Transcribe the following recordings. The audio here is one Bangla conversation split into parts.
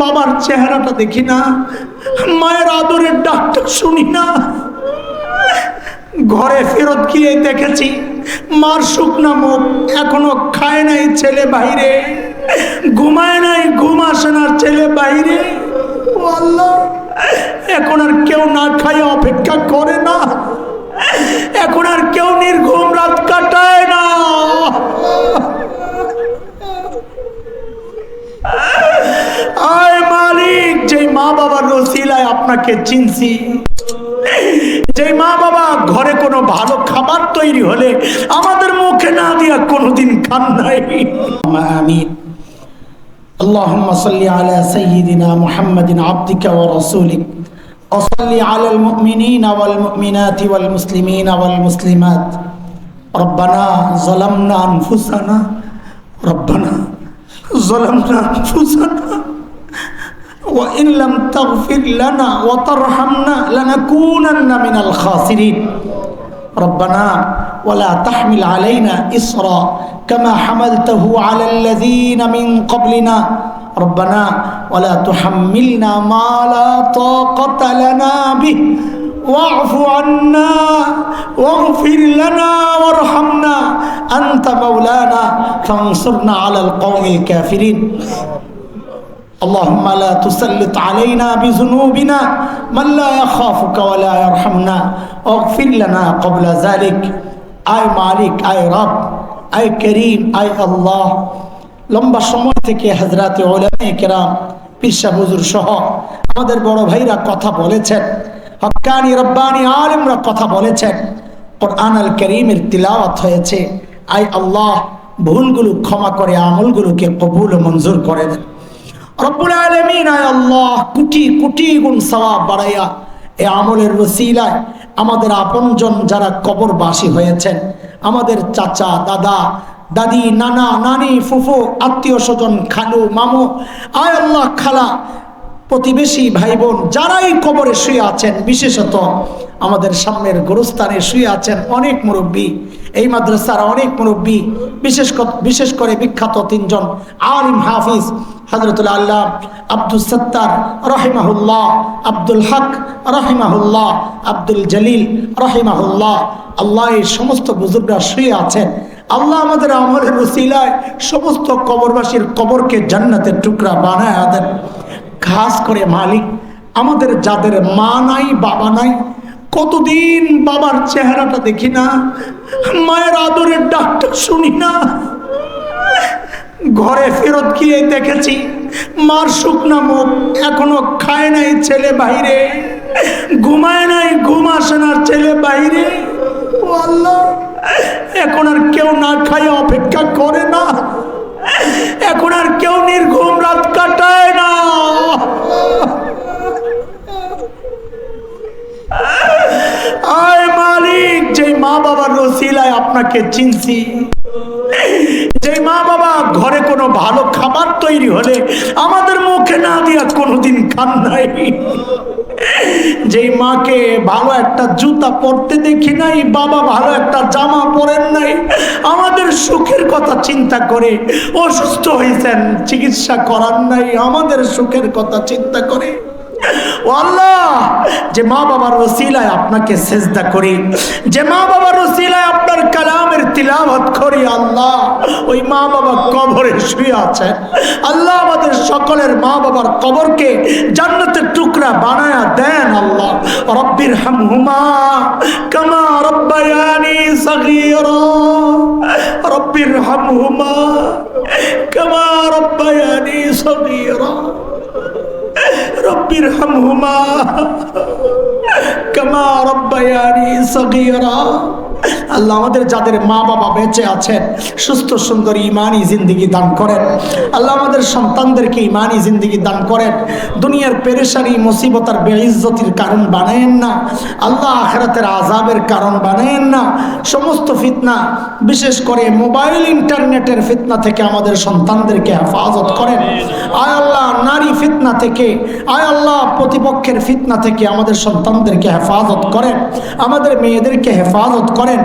বাবার চেহারাটা দেখি না, মায়ের আদরের ডাকটা শুনি না। ঘরে ফেরত গিয়ে দেখেছি, মার শুকনা মুখ এখনও খায় নাই ছেলে বাইরে ঘুমায় নাই, ঘুম আসে না ছেলে বাইরে এখন আর কেউ না খায় অপেক্ষা করে না। রসিলায় আপনাকে চিনছি যে মা বাবা ঘরে কোনো ভালো খাবার তৈরি হলে আমাদের মুখে না দিয়া কোনোদিন খান নাই আমিন اللهم صل على سيدنا محمد عبدك ورسولك وصل على المؤمنين والمؤمنات والمسلمين والمسلمات ربنا ظلمنا انفسنا ربنا ظلمنا انفسنا وإن لم تغفر لنا وترحمنا لنكونن من الخاسرين. ربنا ولا تحمل علينا إصرا كما حملته على الذين من قبلنا. ربنا ولا تحملنا ما لا طاقة لنا به. واعف عنا واغفر لنا وارحمنا. أنت مولانا فانصرنا على القوم الكافرين. اللهم لا تسلط علينا بذنوبنا من لا يخافك ولا يرحمنا واغفر لنا قبل ذلك আয় মালিক আয় রব আয় করিম আয় আল্লাহ লম্বা সময় থেকে হজরাতে ওলামে কেরাম পিসা হুজুর সহ আমাদের বড় ভাইরা কথা বলেছেন হক্কানি রব্বানি আলিমরা কথা বলেছেন কোরআন আল করিমের তিলাওয়াত হয়েছে আয় আল্লাহ ভুলগুলো ক্ষমা করে আমলগুলোকে কবুল ও মঞ্জুর করে দেন রব্বুল আলমিন আয় আল্লাহ, কোটি কোটি গুণ সওয়াব বাড়াইয়া এ আমলের ওসিলায় আমাদের আপনজন যারা কবরবাসী হয়েছেন, আমাদের চাচা, দাদা, দাদি, নানা, নানি, ফুফু, আত্মীয় স্বজন, খালু, মামু, আয় আল্লাহ, খালা, প্রতিবেশী ভাই বোন যারাই কবরে শুয়ে আছেন, বিশেষত আমাদের সামনের গোরস্থানে শুয়ে আছেন অনেক মুরব্বী এই মাদ্রাসার অনেক মুরব্বী, বিশেষ বিশেষ করে বিখ্যাত তিনজন আলিম হাফিজ হজরতুল আল্লাহ আব্দুল সত্তার রহিমাহুল্লাহ, আব্দুল হক রহিমাহুল্লাহ, আব্দুল জলিল রহিমাহুল্লাহ। আল্লাহ এই সমস্ত বুজুর্গরা শুয়ে আছেন। আল্লাহ আমাদের আমলের ওসিলায় সমস্ত কবরবাসীর কবরকে জান্নাতের টুকরা বানায় দেন। খাস করে মালিক, আমাদের যাদের মা নাই, বাবা নাই কতদিন বাবার চেহারাটা দেখি না, মায়ের আদরের ডাকটা শুনি না। ঘরে ফেরত গিয়ে দেখেছি, মার শুকনা মুখ এখনও খায় নাই ছেলে বাইরে ঘুমায় নাই, ঘুম আসে না ছেলে আল্লাহ, এখন আর কেউ না খায় আপনাকে চিনছি। যে মা বাবা ঘরে কোনো ভালো খাবার তৈরি হলে আমাদের মুখে না দিয়া কোনোদিন খান নাই যেই মাকে ভালো একটা জুতা পরতে দেখি নাই, বাবা ভালো একটা জামা পরেন নাই, আমাদের সুখের কথা চিন্তা করে অসুস্থ হয়েছেন চিকিৎসা করার নাই, আমাদের সুখের কথা চিন্তা করে। আল্লাহ, যে মা বাবার ওসিলায় আপনাকে সেজদা করি, যে মা বাবার কালামের তিলাওয়াত করি আল্লাহ ওই মা বাবা কবরে শুয়ে আছে আল্লাহ আমাদের সকলের মা বাবার কবরকে জান্নাতের টুকরা বানায়া দেন আল্লাহ রব্বির হামহুমা কামা রব্বায়ানি সগীরা রব্বির হামহুমা কামা রব্বায়ানি সগীরা رب ارحمهما كما ربياني صغيرا আল্লাহ আমাদের যাদের মা বাবা বেঁচে আছেন, সুস্থ সুন্দর ইমানই জিন্দিগি দান করেন। আল্লাহ আমাদের সন্তানদেরকে ইমানই জিন্দিগি দান করেন। দুনিয়ার পেরেশানি, মুসিবতার বেইজ্জতির কারণ বানায়েন না। আল্লাহ আখরাতের আজাবের কারণ বানায়েন না। সমস্ত ফিতনা, বিশেষ করে মোবাইল, ইন্টারনেটের ফিতনা থেকে আমাদের সন্তানদেরকে হেফাজত করেন। আয় আল্লাহ, নারী ফিতনা থেকে, আয় আল্লাহ, প্রতিপক্ষের ফিতনা থেকে আমাদের সন্তানদেরকে হেফাজত করেন। আমাদের মেয়েদেরকে হেফাজত করেন।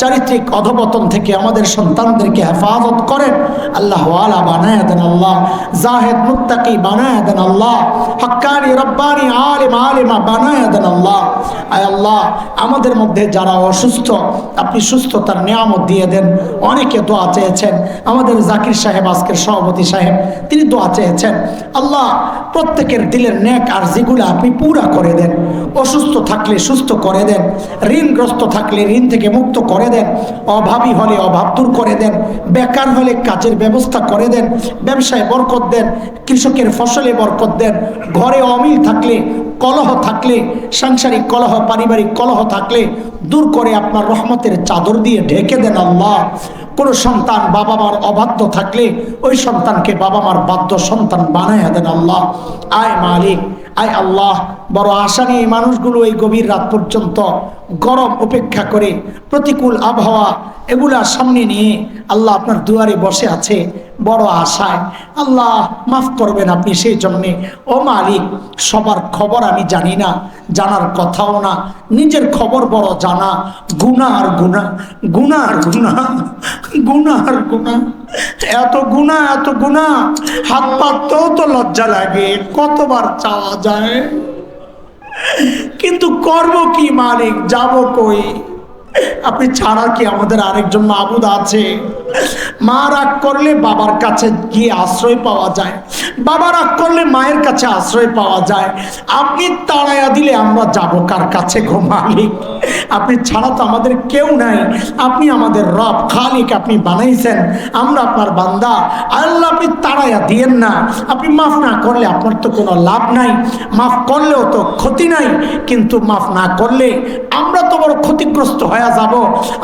চারিত্রিক অধপতন থেকে আমাদের সন্তানদেরকে হেফাজত করেন। আল্লাহ ওয়ালা বানায় দেন আল্লাহ, জাহেদ মুত্তাকি বানায় দেন আল্লাহ, হাক্কানি রব্বানি আলিম আলিমা বানায় দেন আল্লাহ। আয় আল্লাহ, আমাদের মধ্যে যারা অসুস্থ, আপনি সুস্থতার নিয়ামত দিয়ে দেন। অনেকে দোয়া চেয়েছেন, আমাদের জাকির সাহেব, আজকের সভাপতি সাহেব, তিনি দোয়া চেয়েছেন, আল্লাহ প্রত্যেকের দিলের ন্যাক আর যেগুলো আপনি পুরা করে দেন। অসুস্থ থাকলে সুস্থ করে দেন, ঋণগ্রস্ত থাকলে ঋণ থেকে মুক্ত করে দেন, অভাবী হলে অভাব দূর করে দেন, বেকার হলে কাজের ব্যবস্থা করে দেন, ব্যবসায় বরকত দেন, কৃষকের ফসলে বরকত দেন, ঘরে অমিল থাকলে কলহ থাকলে, সাংসারিক কলহ, পারিবারিক কলহ থাকলে দূর করে আপনার রহমতের চাদর দিয়ে ঢেকে দেন আল্লাহ। কোনো সন্তান বাবা মার অবাধ্য থাকলে ওই সন্তানকে বাবা মার বাধ্য সন্তান বানায় দেন আল্লাহ। আয় মালিক, আয় আল্লাহ, বড় আশা নিয়ে মানুষগুলো এই গভীর রাত পর্যন্ত গরম উপেক্ষা করে প্রতিকূল আবহাওয়া এগুলা সামনে নিয়ে আল্লাহ আপনার দুয়ারে বসে আছে, বড় আশায়। আল্লাহ মাফ করবেন আপনি সেই জন্যে। ও মালিক, সবার খবর আমি জানি না, জানার কথাও না, নিজের খবর বড় জানা গুণা আর গুণা গুণা আর গুণা গুণা আর গুণা। এত গুণা এত গুণা, হাত পাততেও তো লজ্জা লাগে, কতবার চাওয়া যায়? কিন্তু করব কি মালিক, যাব কই? আপনি ছাড়া কি আমাদের আরেকজন মাহবুদ আছে? মা রাগ করলে বাবার কাছে গিয়ে আশ্রয় পাওয়া যায়। বাবা রাগ করলে মায়ের কাছে আশ্রয় পাওয়া যায়। আপনি তাড়াইয়া দিলে আমরা যাব কার কাছে গো মালিক? আপনি ছাড়া তো আমাদের কেউ নাই। আপনি আমাদের রব, খালিক আপনি বানাইছেন। আমরা আপনার বান্দা। আল্লাহ, আপনি তাড়াইয়া দিয়েন না। আপনি মাফ না করলে আপনার তো কোনো লাভ নাই। মাফ করলেও তো ক্ষতি নাই। কিন্তু মাফ না করলে আমরা তো বড় ক্ষতিগ্রস্ত হয়ে যাব,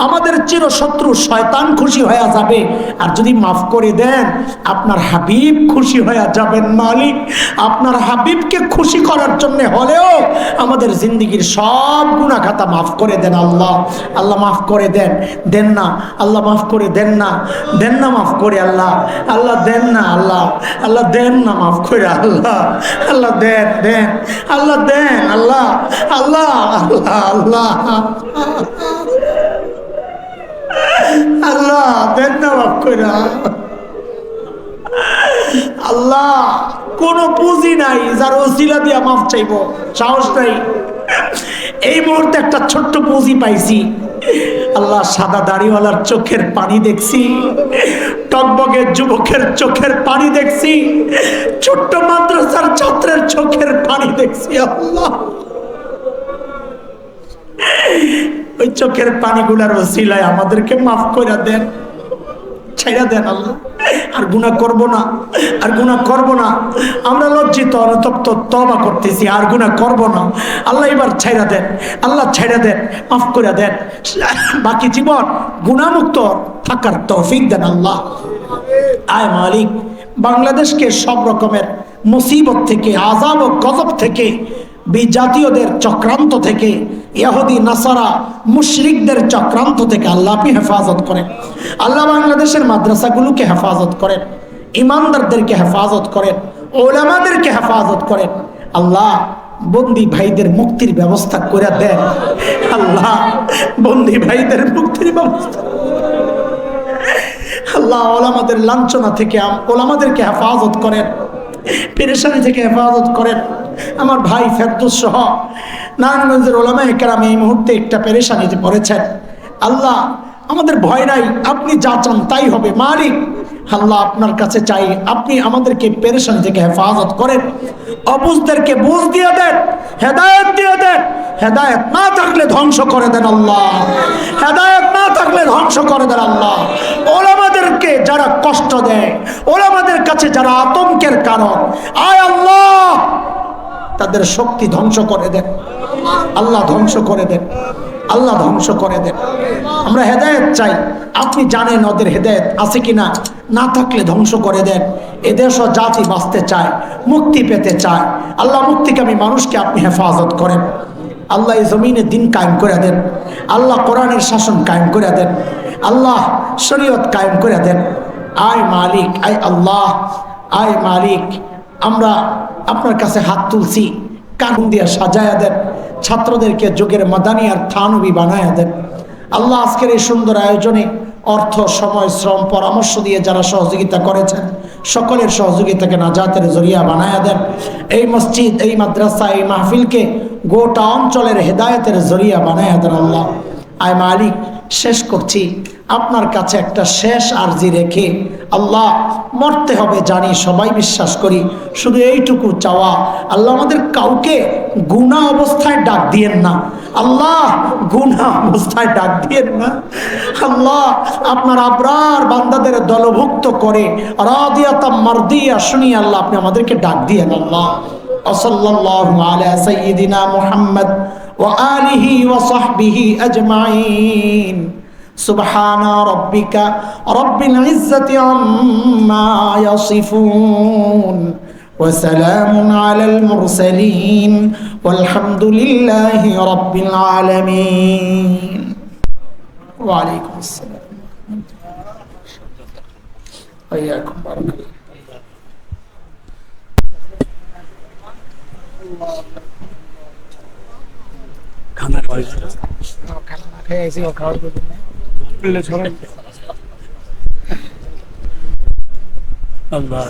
আমাদের চিরশত্রু শয়তান খুশি হয়ে যাবে। আর যদি মাফ করে দেন, আপনার হাবিব খুশি হয়ে যাবেন মালিক। আপনার হাবিবকে খুশি করার জন্য হলেও আমাদের জিন্দগির সব গুণাখাতা মাফ করে দেন আল্লাহ। আল্লাহ মাফ করে দেন। দেন না, আল্লাহ মাফ করে দেন না। দেন না মাফ করে আল্লাহ। আল্লাহ দেন না আল্লাহ। আল্লাহ দেন না মাফ করে আল্লাহ। আল্লাহ দেন দেন। আল্লাহ দেন, আল্লাহ। আল্লাহ আল্লাহ আল্লাহ। আল্লাহ, দেন না মাফ করে আল্লাহ, কোন পুঁজি নাই, যার ওসিলা দিয়া মাফ চাইব, সাহস নাই। এই মুহূর্তে একটা ছোট্ট পুঁজি পাইছি। আল্লাহ, সাদা দাড়িওয়ালার চোখের পানি দেখছি। টকবগের যুবকের চোখের পানি দেখছি। ছোট্ট মাদ্রাসার ছাত্রের চোখের পানি দেখছি, আল্লাহ। ওই চোখের পানিগুলার ওসিলায় আমাদেরকে মাফ করে দেন ছেড়া দেন আল্লাহ। আর গুণা করব না, আর গুণা করব না। আমরা লজ্জিত, অনুতপ্ত তবা করতেছি, আর গুণা করব না। আল্লাহ এবার ছেড়া দেন, আল্লাহ ছেড়া দেন, মাফ করে দেন। বাকি জীবন গুণামুক্ত থাকার তৌফিক দেন আল্লাহ। আয় মালিক, বাংলাদেশকে সব রকমের মুসিবত থেকে আজাব ও গজব থেকে বিজাতীয়দের চক্রান্ত থেকে, ইহুদি, নাসারা, মুশরিকদের চক্রান্ত থেকে আল্লাহ আপনি হেফাজত করেন। আল্লাহ বাংলাদেশের মাদ্রাসাগুলোকে হেফাজত করেন, ইমানদারদেরকে হেফাজত করেন, ওলামাদেরকে হেফাজত করেন। আল্লাহ বন্দি ভাইদের মুক্তির ব্যবস্থা করে দেন। আল্লাহ বন্দি ভাইদের মুক্তির ব্যবস্থা আল্লাহ ওলামাদের লাঞ্ছনা থেকে ওলামাদেরকে হেফাজত করেন। পেরেশানি থেকে হেফাজত করেন। আমার ভাই ফেরদুস নারায়ণগঞ্জের ওলামা একরাম এই মুহূর্তে একটা পেরেশানিতে পড়েছেন। আল্লাহ, আমাদের ভয় নাই, আপনি যা চান তাই হবে। মালিক, আল্লাহ আপনার কাছে চাই, আপনি আমাদেরকে পেরেশানি থেকে হেফাজত করেন। অবুজদেরকে বুঝ দিয়ে দেন, হেদায়ত দিয়ে দেন। হেদায়ত না থাকলে ধ্বংস করে দেন আল্লাহ। হেদায়ত না থাকলে ধ্বংস করে দেন আল্লাহ। কষ্ট দেয়। ওলামাদের কাছে যারা আতঙ্কের কারণ, আয় আল্লাহ! তাদের শক্তি ধ্বংস করে দেন। আল্লাহ ধ্বংস করে দেন। আল্লাহ ধ্বংস করে দেন। আমরা হেদায়েত চাই। আপনি জানেন ওদের হেদায়েত আছে কি না না থাকলে ধ্বংস করে দেন। এদেশও জাতি বাঁচতে চায়, মুক্তি পেতে চায়। আল্লাহ মুক্তিকামী মানুষকে আপনি হেফাজত করেন। আল্লাহ এই জমিনে দিন কায়েম করে দেন। আল্লাহ কোরআনের শাসন কায়েম করে দেন। আল্লাহ শরীয়ত কায়েম করে দেন। আয় মালিক, আয় আল্লাহ, আয় মালিক, আমরা আপনার কাছে হাত তুলছি কানুন দিয়ে সাজায়া দেন, ছাত্রদেরকে যোগের মাদানি আর থানবি বানায়া দেন। আল্লাহ আজকের এই সুন্দর আয়োজনে অর্থ, সময়, শ্রম, পরামর্শ দিয়ে যারা সহযোগিতা করেছেন, সকলের সহযোগিতাকে নাজাতের জরিয়া বানায়া দেন। এই মসজিদ, এই মাদ্রাসা, এই মাহফিলকে গোটা অঞ্চলের হেদায়েতের জরিয়া বানায়া দেন আল্লাহ। আয় মালিক, শেষ করছি। আপনার কাছে একটা শেষ আরজি রেখে আল্লাহ মরতে হবে জানি সবাই বিশ্বাস করি। শুধু এইটুকু চাওয়া। আল্লাহ আমাদের কাউকে গুণা অবস্থায় ডাক দিয়েন না। আল্লাহ গুণা অবস্থায় ডাক দিয়েন না। আল্লাহ আপনার আবরার বান্দাদের দলভুক্ত করে, রাদিয়াতাম মারদিয়া শুনি আল্লাহ আপনি আমাদেরকে ডাক দিয়েন আল্লাহ। ওসল্লাল্লাহু আলা মুহাম্মদ। وآله وصحبه أجمعين. سبحان ربك رب العزة عما يصفون. وسلام على المرسلين. والحمد لله رب العالمين. وعليكم السلام. حياكم بارك الله খানা খাওয়া খানা খেয়ে এসে ও খাওয়ার জন্য আল্লাহ।